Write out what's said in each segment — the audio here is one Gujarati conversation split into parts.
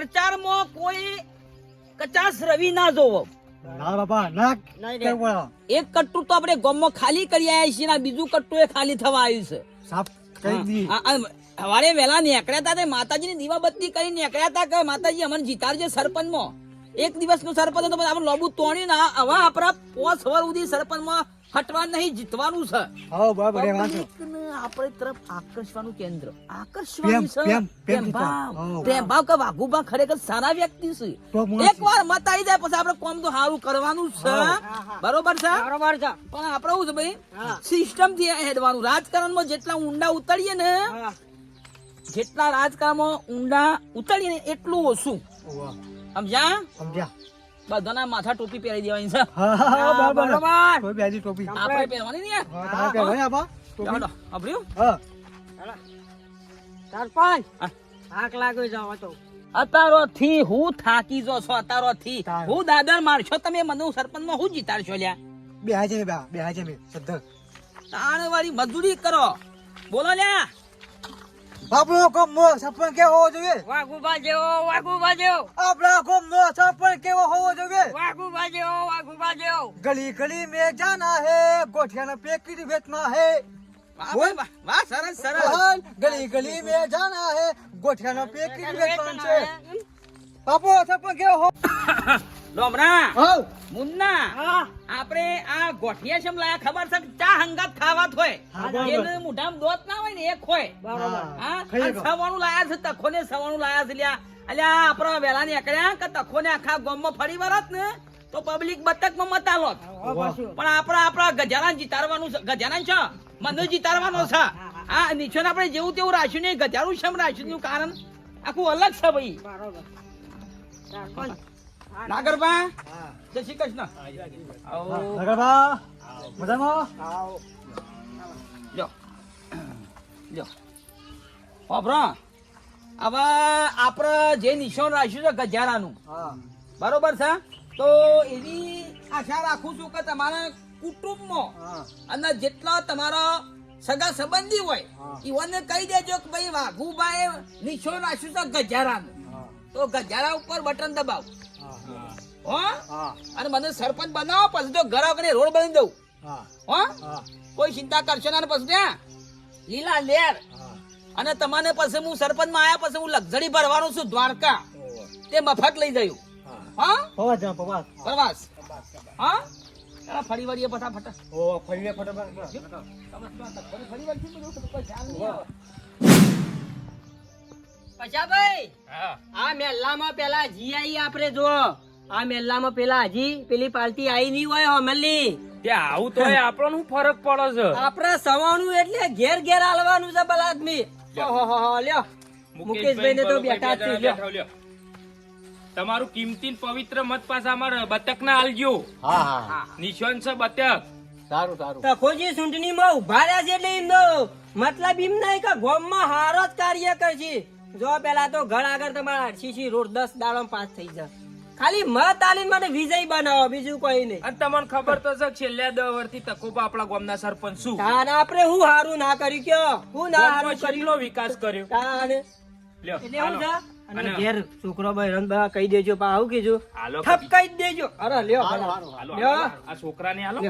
પ્રચારમાં કોઈ કચાસ રવિ ના જોવો. ના બાપા ના નહીં એક કટ્ટુ તો આપણે ગામમાં ખાલી કરી આવ્યા છીએ બીજું કટ્ટુ એ ખાલી થવા આવ્યું છે. સાફ કરી દી આ- આ સવારે વહેલા નીકળ્યા હતા તે માતાજીની દીવાબત્તી કરી નીકળ્યા હતા કે માતાજી અમને જીતાડજે સરપંચમાં. એક દિવસનું સરપંચ હતો આપણે લોબુ તોણી ના હવે આપણા પોસ સવાર સુધી સરપંચમાં હટવા નહીં જીતવાનું છે. હા બરાબર એ આપણે તરફ આકર્ષવાનું કેન્દ્ર. આકર્ષવાનું પ્રેમ, છે. ભાવ. પ્રેમ ભાવ કે ખરેખર સારા વ્યક્તિ છે. તો એક વાર મત આવી જાય પછી આપણે કોમ તો સારું કરવાનું છે. બરોબર છે? બરોબર છે. પણ આપણે શું છે ભાઈ સિસ્ટમથી હેડવાનું. રાજકારણમાં જેટલા ઊંડા ઉતરીએ ને જેટલા જેટલા રાજકારણમાં ઊંડા ઉતરીએ ને એટલું ઓછું. સમજ્યા? સમજ્યા. બધાના માથા ટોપી પહેરી દેવાની છે. હા બરાબર. કોઈ બેજી ટોપી. આપણે પહેરવાની નહીં હા, તમારે પહેરવાની આપા ટોપી. ચાલો આપણ્યું હા. સરપંચ હા. થાક લાગ્યો જાવ તો. અતારો થી હું થાકી જો છો અતારો થી હું દાદર મારશો તમે મને સરપંચમાં હું જીતાડશો લ્યા? બે હાજે બે બે હાજે બે સદ્ધર તાણ વાળી મજૂરી કરો. બોલો લ્યા. આપણો કોમ નો સરપંચ કેવો હોવો જોઈએ? વાઘુબા જેવો વાઘુબા જેવો આપણા કોમ નો સરપંચ કેવો હોવો જોઈએ? વાઘુબા જેવો વાઘુબા જેવો ગલી ગલી મે જાના હે ગોઠિયાના પેકેટ વેચના હે. વાહ સરસ સરસ. ગલી ગલી મે જાના હે ગોઠિયાના પેકેટ વેચના છે. બાપુ સરપંચ કેવો હો? હાઉ મુન્ના આપણે આ ગોઠિયા શેમ લાયા ખબર છે ચા હંગાત ખાવાત હોય. એને મુઢામ દોત ના હોય ને એક હોય. બરોબર. હા સવાણું લાયા છે તખોને સવાણું લાયા છે લ્યા. અલ્યા આપણા વેલા નીકળ્યા કે તખોને આખા ગામમાં ફરી વરત ને તો પબ્લિક બતકમાં મત પાછું. પણ આપણા આપણા ગજાના જીતારવાનું ગજાના છે? મને જીતારવાનો છે. આ નીચે આપણે જેવું તેવું રાખ્યું નહીં ગજારું છે રાખ્યું કારણ આખું અલગ છે ભાઈ. બરોબર. નાગરબા જય શ્રી કૃષ્ણ. આવો. નગરબા મજામાં? લ્યો લ્યો વાપરો. હવે આપણે જે નિશાન રાખ્યું છે ગજારાનું હા. બરોબર છે? તો એવી આશા રાખું છું કે તમારા કુટુંબમાં અને જેટલા તમારા સગા સંબંધી હોય એવાને કહી દેજો કે ભાઈ વાઘુભાઈ નિશાન રાખ્યું છે ગજારાનું તો ગજારા ઉપર બટન દબાવ. અને મને સરપંચ બનાવો પછી તો ઘર આગળ રોડ બની દઉં. હા. હો? કોઈ ચિંતા કરશો ના પછી ત્યાં? લીલા લેર. અને તમારે પછી હું સરપંચમાં આવ્યા પછી હું લક્ઝરી ભરવાનો છું દ્વારકા. તે મફત લઈ જયું. હા. પવાસ જા પવાસ. પ્રવાસ હા? ફરી વળીએ ઓ ફરી બધું કોઈ ખ્યાલ નહીં આવે. પછાભાઈ આ મેલ્લામાં પેલા જીઆઈ આપણે જો આ મેલ્લામાં પેલા હજી પેલી પાર્ટી આઈ નહીં હોય હોમલી. ત્યાં આવું તો આપણો શું ફરક પડે છે. આપડે સવાનું એટલે ઘેર ઘેર હાલવાનું છે આદમી. લ્યો. મુકેશભાઈ ને તો બેઠા જ લ્યો. તમારું કિંમતી પવિત્ર મત પાસે અમાર બતક ના આલજો હા હા નિશાન છે બતક. સારું સારું. તખોજી ચૂંટણી માં ઊભા રહ્યા છે એટલે એમનો મતલબ એમ નહીં કે ગામમાં હારો જ કાર્ય કરશે. જો પેલા તો ઘર આગળ તમારા આરસીસી રોડ દસ દાડો પાસ થઈ જાય. ખાલી મત આલીન મને વિજય બનાવો બીજું કોઈ નહીં. અને તમને ખબર તો છે કે છેલ્લા દસ વર્ષથી તકો આપણા ગામના સરપંચ શું? તારે આપણે હું હારું ના કર્યું કયો? હું ના હારું કેટલો વિકાસ કર્યો? તારે એટલે હું. અને ઘેર છોકરો રન બા કહી દેજો પા આવું કીજો હાલો ઠપ કહી દેજો. અરે લ્યો હાલો. આ છોકરાને હાલો.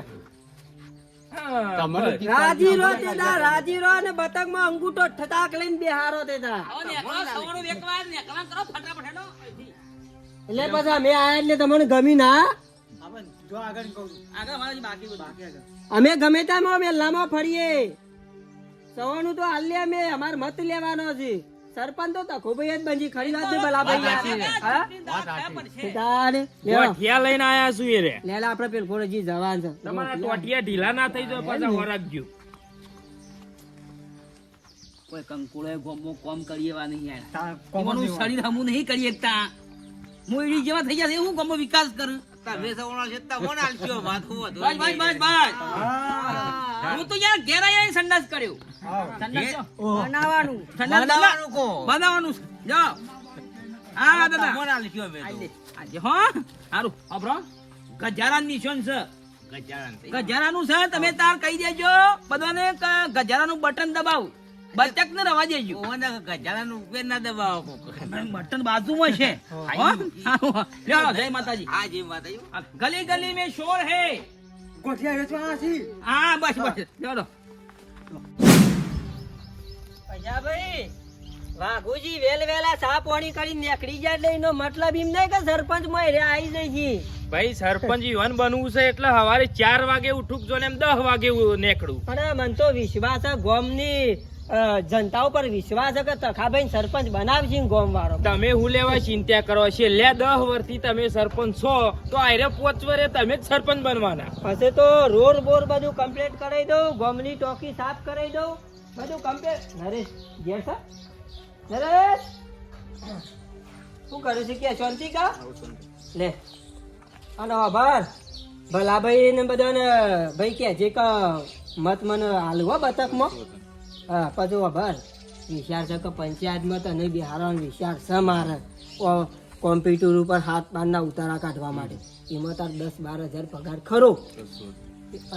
રાજી રો તે રાજી રો ને બતકમાં અંગૂઠો ઠટાક લઈને બેહારો તે એટલે પાછા અમે આયા એટલે તમને ગમી ના. જો આગળ કહું. આગળ મારાથી બાકી બધું. અમે ગમે ત્યાં મેલામાં ફરીએ. સવાનું તો હાલ અમે અમાર મત લેવાનો છે. સરપંચ તો તખો ભાઈ જ બંજી ખરી વાત છે ભલા ભાઈ. હા? થયા પડશે. ટોટિયા લઈને આયા છું રે. લેલા આપણે પેલ ફોડે જી જવાન છે. તમારા ટોટિયા ઢીલા ના થઈ જાય પાછા વરાગજો કોઈ કંકુળે ગોમો કોમ કરીએ નહીં યાર. કોમનું શરીર હમું નહીં કરી શકતા મોયડી જેવા થઈ જશે હું ગમો વિકાસ કરું? બસ, બસ, બસ, બસ. હું. તો યાર ઘેર આવીને સંડાસ કર્યો. સંડાસ બનાવવાનું. સંડાસ બનાવવાનું બનાવવાનું છે. જો. હા દાદા. આજે આજે હો. હારું અબરો ગજારા નિશાન છે? ગજારાનું છે તમે તાર કહી દેજો. બધાને કે ગજારાનું બટન દબાવ. બચક ને રવા દેજો. ઓને ગજાલા નું ઉપર ના દબાવો બટન બાજુમાં છે. લ્યો જય માતાજી. હા જય માતાજી. ગલી ગલી મે શોર હે. કોઠિયા વેચવા આસી હા બસ બસ. લ્યો પૈસા ભાઈ વાઘુજી વેલ વેલા સા પોણી કરી નીકળી જાય એટલે એનો મતલબ એમ નહીં કે સરપંચમાં રે આવી જાય છે. ભાઈ સરપંચ યુવાન બનવું છે એટલે સવારે ચાર વાગે ઉઠું જો ને એમ દસ વાગે નીકળું. અરે મને તો વિશ્વાસ ગોમની જનતા ઉપર વિશ્વાસ કે તખાભાઈ સરપંચ બનાવશે ગોમ વાળો તમે હું લેવા ચિંતા કરો છે? લે દસ વર્ષથી તમે સરપંચ છો તો આયરે પોચ વરે તમે જ સરપંચ બનવાના. પછી તો રોડ બોર બધું કમ્પ્લીટ કરાવી દઉં ગોમની ટોકી સાફ કરાવી દઉં બધું કમ્પ્લીટ નરેશ ઘેર સર નરેશ! શું કરું છું? કે શાંતિ કા? લે. અને આભાર. ભલા ભાઈ ને બધાને ભાઈ કે જે કે મત મને હાલવો બતકમાં હા પછી આભાર વિચાર છે કે પંચાયતમાં તને બિહારવાનો વિચાર છે મારે. કોમ્પ્યુટર ઉપર હાથ પારના ઉતારા કાઢવા માટે. એમાં તાર દસ બાર હજાર પગાર ખરો.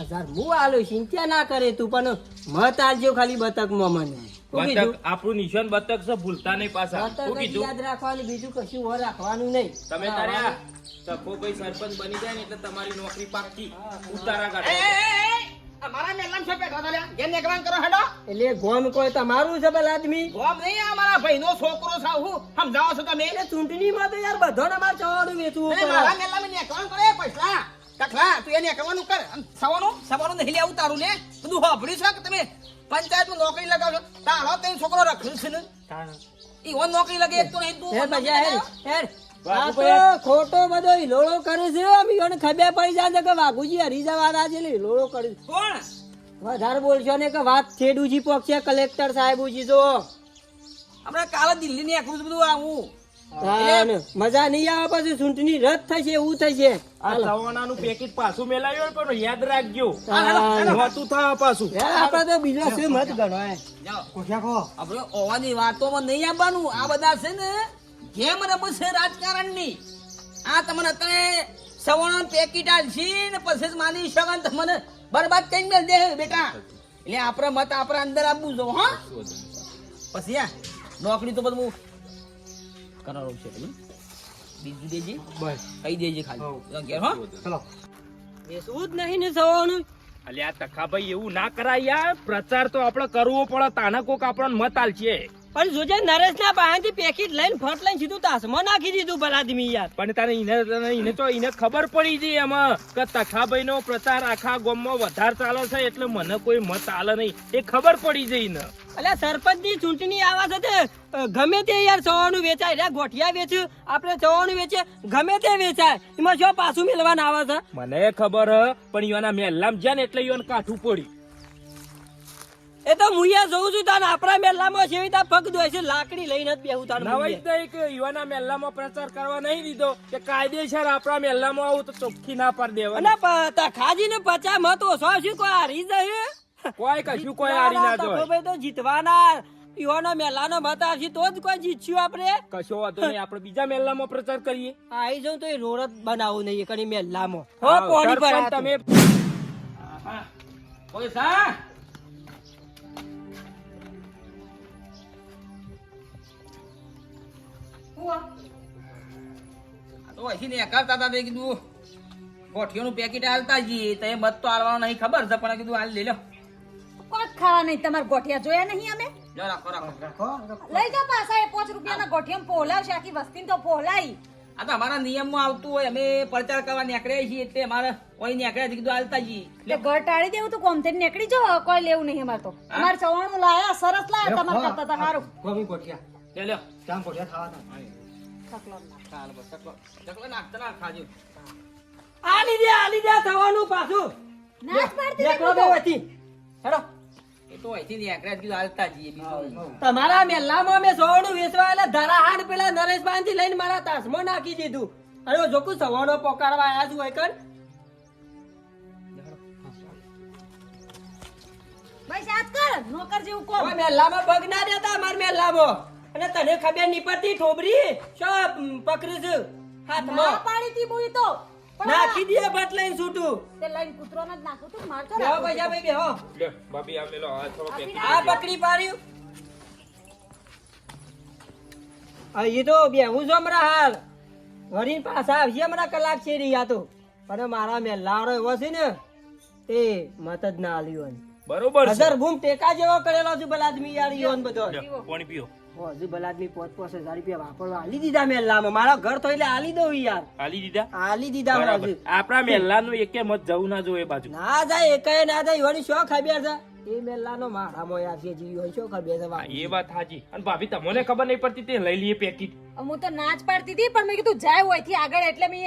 હજાર હું આલો ચિંતા ના કરે તું પણ મત આલજો ખાલી બતકમાં મને. આપણું નિશાન બતક છે ભૂલતા નહીં પાછા. યાદ રાખવાનું બીજું કશું હો રાખવાનું નહીં. તમે તારે સખો ભાઈ. સરપંચ બની જાય ને એટલે તમારી નોકરી પાકી ઉતારા કાઢો. અમારા મેલામ છે પેટવા તાલ્યા. ઘેર નીકળવાનું કરો હેડો. એટલે ગોમ કોઈ તમારું છે પેલા આદમી. ગોમ નહીં આ ભાઈનો છોકરો છે હું સમજાવો છો તમે. એટલે તો યાર બધાને મારે ચવાડું વેચવું અરે પડે. મારા મેલામાં નીકળવાનું કરો એ પૈસા. કખલા તું એને એકવાનું કર. સવાનું સવાનું નહીં લેવું તારું લે. બધું હોભળ્યું છે કે તમે પંચાયતમાં નોકરી લગાવશો? તારો તેનો છોકરો રખ્યું છે ને? ઈ ઓન નોકરી લગે એક તો નહીં તું હેર તો ખોટો બધો હિલોળો કરે છે અમે ખબર પડી જાય છે કે વાઘુજી હરી જવાના છે હિલોળો કરે કોણ? વધારે બોલશો ને કે વાત છેડુજી પક્ષે કલેક્ટર સાહેબુજી જો આપણે કાલે દિલ્હી ની આખું બધું આવું. મજા નહીં આવે પછી ચૂંટણી રદ થશે એવું થશે. આ સવાનાનું પેકેટ પાછું મેલાવ્યું પણ યાદ રાખજો. તાને. નહોતું પાછું. આપણે તો બીજા શું મત ગણવાય જાઓ. ગોઠિયા કહો આપણે ઓવાની વાતોમાં નહીં આવવાનું. આ બધા છે ને ગેમ છે રાજકારણની. આ તમને અત્યારે સવર્ણ પેકેટ આલશી ને પછી જ માની શકો ને તમને બરબાદ કઈ મેલ દે બેટા. એટલે આપણે મત આપણે અંદર આપવું જો હા. પછી આ નોકરી તો બધું કરાવું છે. પેલું બીજું દેજે. બસ. કહી દેજે ખાલી. ઘેર હો. ચલો. બેસવું જ નહીં ને સવાનું અલ્યા આ તખાભાઈ એવું ના કરાય યાર. પ્રચાર તો આપણે કરવો પડે. તાના કોક આપણને મત આલશે. પણ જોજે નરેશ ના પાસેથી પેકેટ લઈને ફટ લઈને સીધું તાસમાં નાખી દીધું પેલા આદમી યાર. પણ તારે ઈને ઈને તો ઈને ખબર પડી છે એમાં કે તખાભાઈ નો પ્રચાર આખા ગામમાં વધારે ચાલે છે એટલે મને કોઈ મત આલે નહીં. એ ખબર પડી જઈ ને અલ્યા સરપંચની ચૂંટણી આવા છે ગમે તે યાર ચવાનું વેચાય. રે ગોઠિયા વેચ્યું આપણે ચવાનું વેચે ગમે તે વેચાય. એમાં શું પાછું મેળવાના આવે છે? મને ખબર પણ યોના મેલ્લામ જ્યાં ને એટલે યોન કાઠું પડ્યું એ તો મુયા જોઉં છું તાન આપણા મેલ્લામાં છે તા પગ દોય છે લાકડી લઈને જ બેહું તાન નવાઈ મુઈએ. એક યુવાના મેલ્લામાં પ્રચાર કરવા નહીં દીધો કે કાયદેસર આપણા મેલ્લામાં આવું તો ચોખ્ખી ના પાડી અને દેવાની તા ખાજી ને પચા મત ઓછો શું કોઈ હારી જાય કોઈ કશું કોઈ હારી ના તો ભાઈ તો જીતવાના યુવાનો મેલાનો મત આવશે તો જ કોઈ જીતશું આપણે. કશો વાંધો નહીં આપણે બીજા મેલ્લામાં પ્રચાર કરીએ. આઈ જાઉં તો એ રોડ જ બનાવવું નહીં કણી મેલામાં. હો પોડી પર તમે તમે ઓય સા તો અહીંથી કરતા હતા તે કીધું ગોઠિયોનું પેકેટ હાલતા જઈએ. તો એ મત તો હાલવાનો નહીં ખબર છે પણ કીધું હાલ લઈ લો. કોણ ખાવા નહીં તમારે ગોઠિયા જોયા નહીં અમે? લઈ જાઓ પાછા એ પાંચ રૂપિયાના ગોઠિયા પોહલાવશે આખી વસ્તી તો પોહલાઈ આ તો અમારા નિયમમાં આવતું હોય અમે પ્રચાર કરવા નીકળ્યા છીએ એટલે અમારે કોઈ નીકળ્યા છે કીધું હાલતા જઈએ. એટલે ઘર ટાળી દેવું તો કોમ થઈને નીકળી જાઓ કોઈ લેવું નહીં અમારે તો. અમારે ચવાણું લાયા સરસ લાયા તમારે કરતા હતા સારું ગોઠિયા. લે લે. ગોઠિયા ખાવાના. ચાલ બસ ચકલો ચકલો નાખતા ના ખાજો. આ લીધે આ લીધે થવાનું પાછું. ના જ પાડતી દેખલો હતી બે તો. વચ્ચે. હેડો. એ તો અહીંથી નીકળ્યા છે કીધું હાલતા જઈએ બીજું નહીં. તમારા મેલામાં મેં સોનું વેચવા એટલે ધરાહાડ પેલા નરેશભાઈ થી લઈને મારા તાસમાં નાખી દીધું. અરે જોકું સવાનો પોકારવા આયા છું હોય કર ભાઈ સાત કર નોકર જેવું કોમ. મેલ્લામાં પગ ના દેતા માર મેલામાં. અને તને ખબર નહીં પડતી ઠોબરી? શો પકડી છે. હાથમાં. પાડી તી મુઈ તો. નાખી દે બટ લઈને છૂટું. તે લઈને કૂતરો ને જ નાખું તું માર તો લો ભાઈ ભાઈ બેહો લે ભાભી આ લે આ થોડો પેટી આ પકડી પાડ્યું. આ ઈ તો બેહું છું હમણાં હાલ. વરીન પાસા આવશે હમણાં કલાક છે રી આ તો. પણ મારા મેં લાડો એવો છે ને એ મત જ ના આલ્યો બરોબર હજાર ભૂમ ટેકા જેવો કરેલો છું ભલા આદમી યાર યોન બધો પાણી પીઓ. હજુ બલાદની પોત પોત હજાર રૂપિયા વાપરવા. આલી દીધા મેં મારા ઘર તો એટલે આલી દઉં યાર. આલી દીધા? આલી દીધા હજુ. આપણા મહેલાનું એકે મત જવું ના જોઈએ બાજુ. ના જાય એકાય ના જાય એવાની શું ખબર છે? એ મેલ્લાનો મારા મોયા જે જીવી હોય શું ખબર છે એ વાત સાચી અને ભાભી તમને ખબર નહીં પડતી તે લઈ લઈએ પેકેટ હું તો નાચ પાડતી હતી પણ મેં કીધું જાય હોયથી આગળ એટલે મેં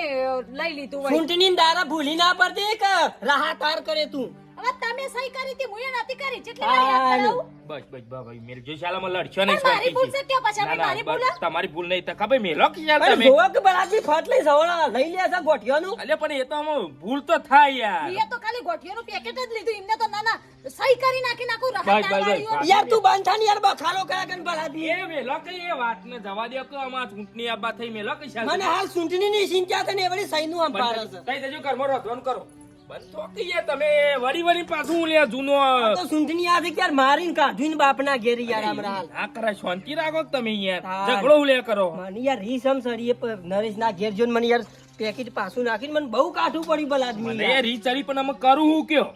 લઈ લીધું ચૂંટણી દારા ભૂલી ના પડતી કે રાહતાર કરે તું. હવે તમે સહી કરી હતી હું એ નથી કરી જેટલી વાર યાદ કરાવું. બસ બસ બા ભાઈ મેલ જો શાલામાં લડશો નહીં મારી ભૂલ છે કે પછી? ના, મારી ભૂલ તમારી ભૂલ નહીં તકા ભાઈ મેલો કે યાર તમે? જોવો કે બલાદમી ફાટ લઈ સવળા લઈ લે છે ગોઠિયાનું. અલ્યા પણ એ તો આમાં ભૂલ તો થાય યાર. એ તો ખાલી ગોઠિયાનું પેકેટ જ લીધું એમને તો ના ના સહી કરી નાખી નાખું રાહત બસ, બસ. યાર તું બાંધા યાર બખારો કર્યા કે બલાદમી એ મેલો કે એ વાતને જવા દે કે આમાં ચૂંટણી આબા થઈ મેલો કે શાલ મને હાલ ચૂંટણી ની ચિંતા છે ને એ વળી સહીનું આમ છે. કઈ દેજો ઘરમાં રોધવાનું કરો. બંધ તો યાર તમે. વળી વળી પાછું લે જૂનો. તો સૂંટણી આ છે મારીને કાઢ્યું ને બાપના ઘેર યાર હમણાં ના કરાય શાંતિ રાખો તમે યાર. હા. ઝઘડો લે કરો. મને યાર રીસમ સરી નરેશ ના ઘેર જોન મને યાર પેકેટ પાછું નાખીને મને બહુ કાઠું પડ્યું બલાદમી મને યાર. યાર પણ અમે કરું હું કયો?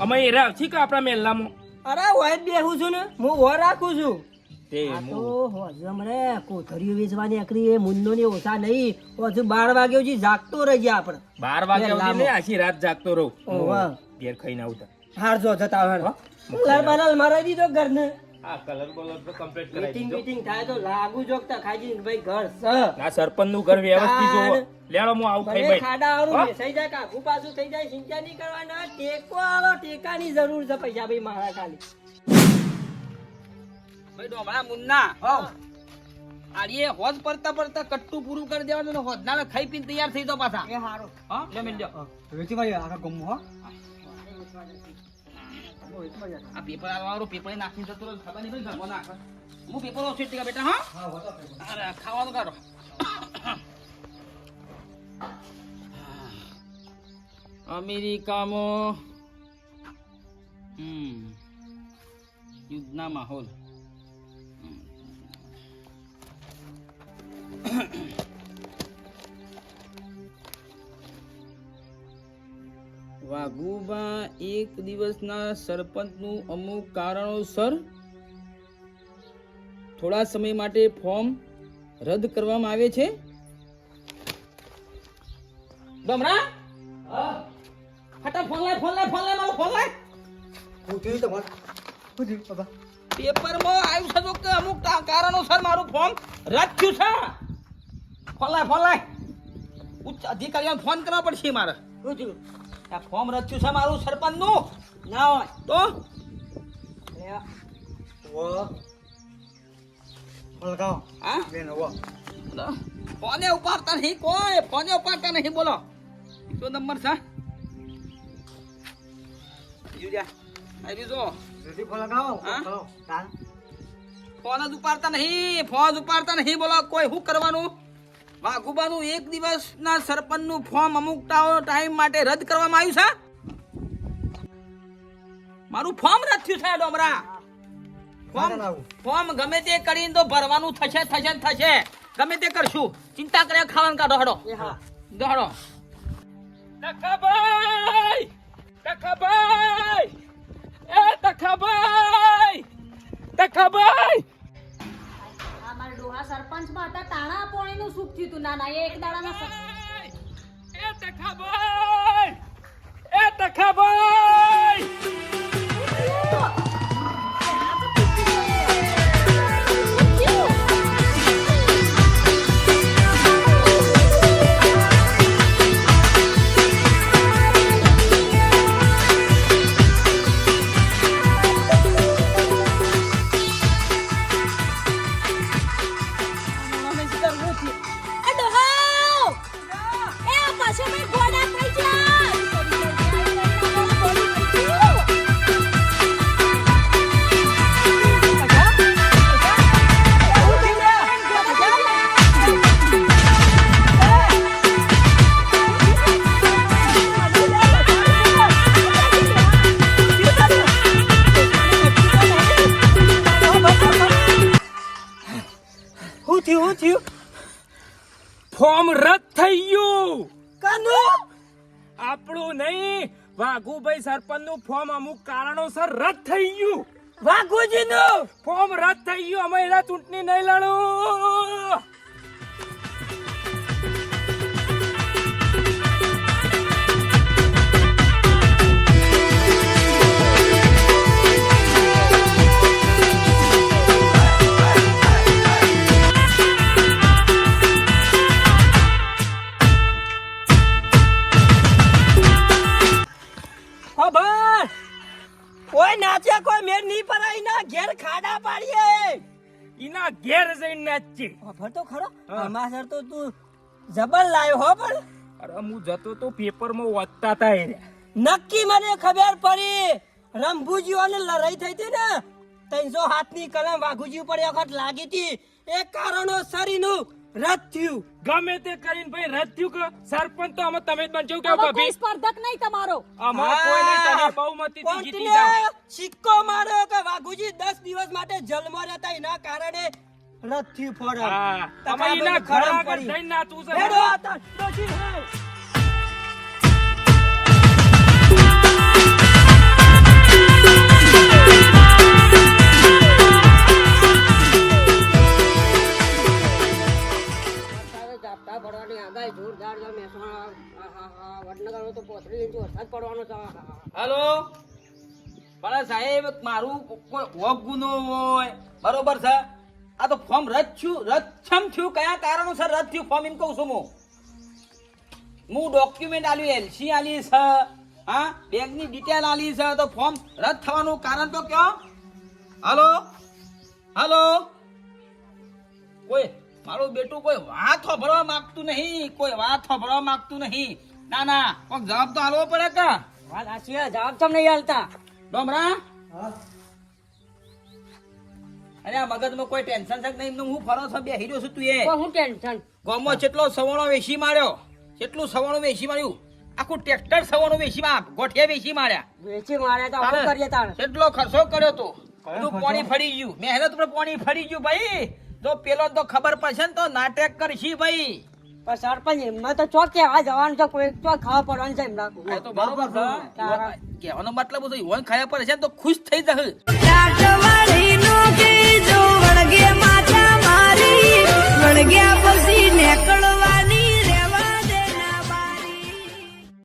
અમે એ કે આપણા અરે હોય બેહું છું ને. હું વર રાખું છું. તે આ તો હોજમ કોથળીઓ વેચવાની આકરી એ મુન્નો ને ઓછા નહીં. હજુ બાર વાગ્યો જી જાગતો રહી આપણે. બાર વાગ્યા સુધી નહીં આખી રાત જાગતો રહું. ઘેર ખાઈને આવતા હાર જો જતા હોય. લાલ બાલાલ મારાઈ દીધો ઘરને. આ કલર બલર તો કમ્પ્લીટ કરાવી મીટિંગ મીટિંગ થાય તો લાગુ જોગતા ખાજી ભાઈ ઘર સ આ સરપંચનું ઘર વ્યવસ્થિત જોવો. લેડો હું આવું ખાઈ ભાઈ ખાડા હો? થઈ જાય કાકુ પાછું થઈ જાય સિંચા નહીં કરવાના. ટેકો આલો ટેકાની જરૂર છે પૈસા ભાઈ મારા ખાલી. ભાઈ ડોમરા મુન્ના. આડીએ હોજ પડતા પડતા કટ્ટું પૂરું કરી દેવાનું ને ના ખાઈ પીને તૈયાર થઈ તો પાછા. એ હારો. હા લે મેલ દ્યો. વેચી વાળી આખા ગમો હો. આ પેપર આલવાવાળું પેપર નાખી જતો રહ્યો. ખબર નહીં ભાઈ નાખે. હું પેપર ઓછું ટીકા બેટા હા? અરે ખાવાનું કાઢો. અમેરિકામાં હમ યુદ્ધના માહોલ. વાઘુબા એક દિવસના સરપંચનું અમુક કારણોસર થોડા સમય માટે ફોર્મ રદ કરવામાં આવે છે? ડમરા? ફટા ફોન લાય ફોન લાય ફોન લાય મારો ફોન લાય. હું થયું તમારે થયું બાબા. પેપરમાં આવ્યું છે તો કે અમુક કારણોસર મારું ફોર્મ રદ થયું છે. ફોન ફોન લાય. ઉચ્ચ અધિકારીઓને ફોન કરવો પડશે મારે. શું થયું? આ ફોર્મ રચ્યું છે મારું સરપંચનું. ના હોય. તો? લગાવો હા? બેન વો. ફોને ઉપાડતા નહીં કોઈ ફોને ઉપાડતા નહીં બોલો. શું નંબર છે? યુરિયા આવી જો જલ્દી ફોન લગાવો. હા? ફોન જ ઉપાડતા નહીં ફોન ઉપાડતા નહીં બોલો. કોઈ શું કરવાનું? વાઘુબાનું એક દિવસના સરપંચનું ફોર્મ અમુક ટાઈમ માટે રદ કરવામાં આવ્યું છે? મારું ફોર્મ રદ થયું છે ડોમરા. ફોર્મ. ફોર્મ ગમે તે કરીને તો ભરવાનું થશે થશે ને થશે. ગમે તે કરશું. ચિંતા કરે ખાવાનું કાઢો હડો. હા. દોડો. ટકાભાઈ! તખાભાઈ તું ના ના એ એક દાડાના એ તખાભાઈ એ તખાભાઈ ફોર્મ રદ થઈ ગયું. કનું? આપણું નહીં. વાઘુભાઈ સરપંચનું ફોર્મ અમુક કારણોસર રદ થઈ ગયું. વાઘુજી નું ફોર્મ રદ થઈ ગયું. અમે એના ચૂંટણી નહીં લડું કોઈ નાચે કોઈ મેર નહીં પરાય ના ઘેર ખાડા પાડીએ. એના ઘેર જઈને નાચી ઓફર તો ખરો. અમાસર તો તું જબર લાયો હો પણ અરે હું જતો તો પેપરમાં વાંચતા હતા એ નક્કી મને ખબર પડી. રંભુજીઓને લડાઈ થઈ હતી ને ત્રણસો હાથની કલમ વાઘુજી ઉપર એક વખત લાગી હતી. એ કારણો સરીનું રદ થયું. ગમે તે કરીને ભાઈ રદ થયું કે સરપંચ તો અમે તમે જ બનજો કે કોઈ ભાભી? સ્પર્ધક નહીં તમારો. અમાર કોઈ નહીં તમે બહુમતીથી જીતી જાવ સિક્કો મારો કે વાઘુજી દસ દિવસ માટે જેલમાં રહેતા એના કારણે રદ થયું ફોરમ. હા. એના ખરા પડી. જઈને નાચવું છે હેડો આ તો ડોશી આગાહી જોરદાર છે. મહેસાણા વડનગર તો પોતરી ઇંચ વરસાદ પડવાનો છે. હલો? પણ સાહેબ, મારું કોઈ વોક ગુનો હોય. બરોબર છે? આ તો ફોર્મ રદ થયું રદ છમ થયું. કયા કારણોસર રદ થયું? ફોર્મ એમ કહું છું હું. હું ડોક્યુમેન્ટ આલ્યું એલસી આલી છે. હા? બેંકની ડિટેલ આલી છે. તો ફોર્મ રદ થવાનું કારણ તો કયો? હાલો? હાલો? કોઈ મારું બેટું કોઈ વાત સાંભળવા માંગતું નહીં કોઈ વાત સાંભળવા માંગતું નહીં. ના ના કોઈ જવાબ તો આલવો પડે કે? વાત સાચી જવાબ તમને નહીં આલતા. ડોમરા? અરે આ મગજમાં કોઈ ટેન્શન છે નહીં? હું ફરો છો? બે હીરો છું તું એ. હું ટેન્શન? ગોમો જેટલો સવાણો વેસી માર્યો કેટલું સવાણું વેસી માર્યું આખું ટ્રેક્ટર સવાણું વેસી માં ગોઠિયા વેચી માર્યા. વેસી માર્યા તો આપણે કરીએ તાણ. કેટલો ખર્ચો કર્યો તો બધું પાણી ફરી ગયું. મહેનત પર પાણી ફરી ગયું ભાઈ. જો પેલો તો ખબર પડશે ને તો નાટક કરશી ભાઈ. પણ સરપંચ એમને તો ચોક કેવા જવાનું છે? કોઈ ચોક ખાવા પડવાનું છે એમના આ તો બરોબર છે. કહેવાનો મતલબ હતો ઈવન ખાયા પડે ને તો ખુશ થઈ જશે. વળગે મારી વળગ્યા પછી નેકળવા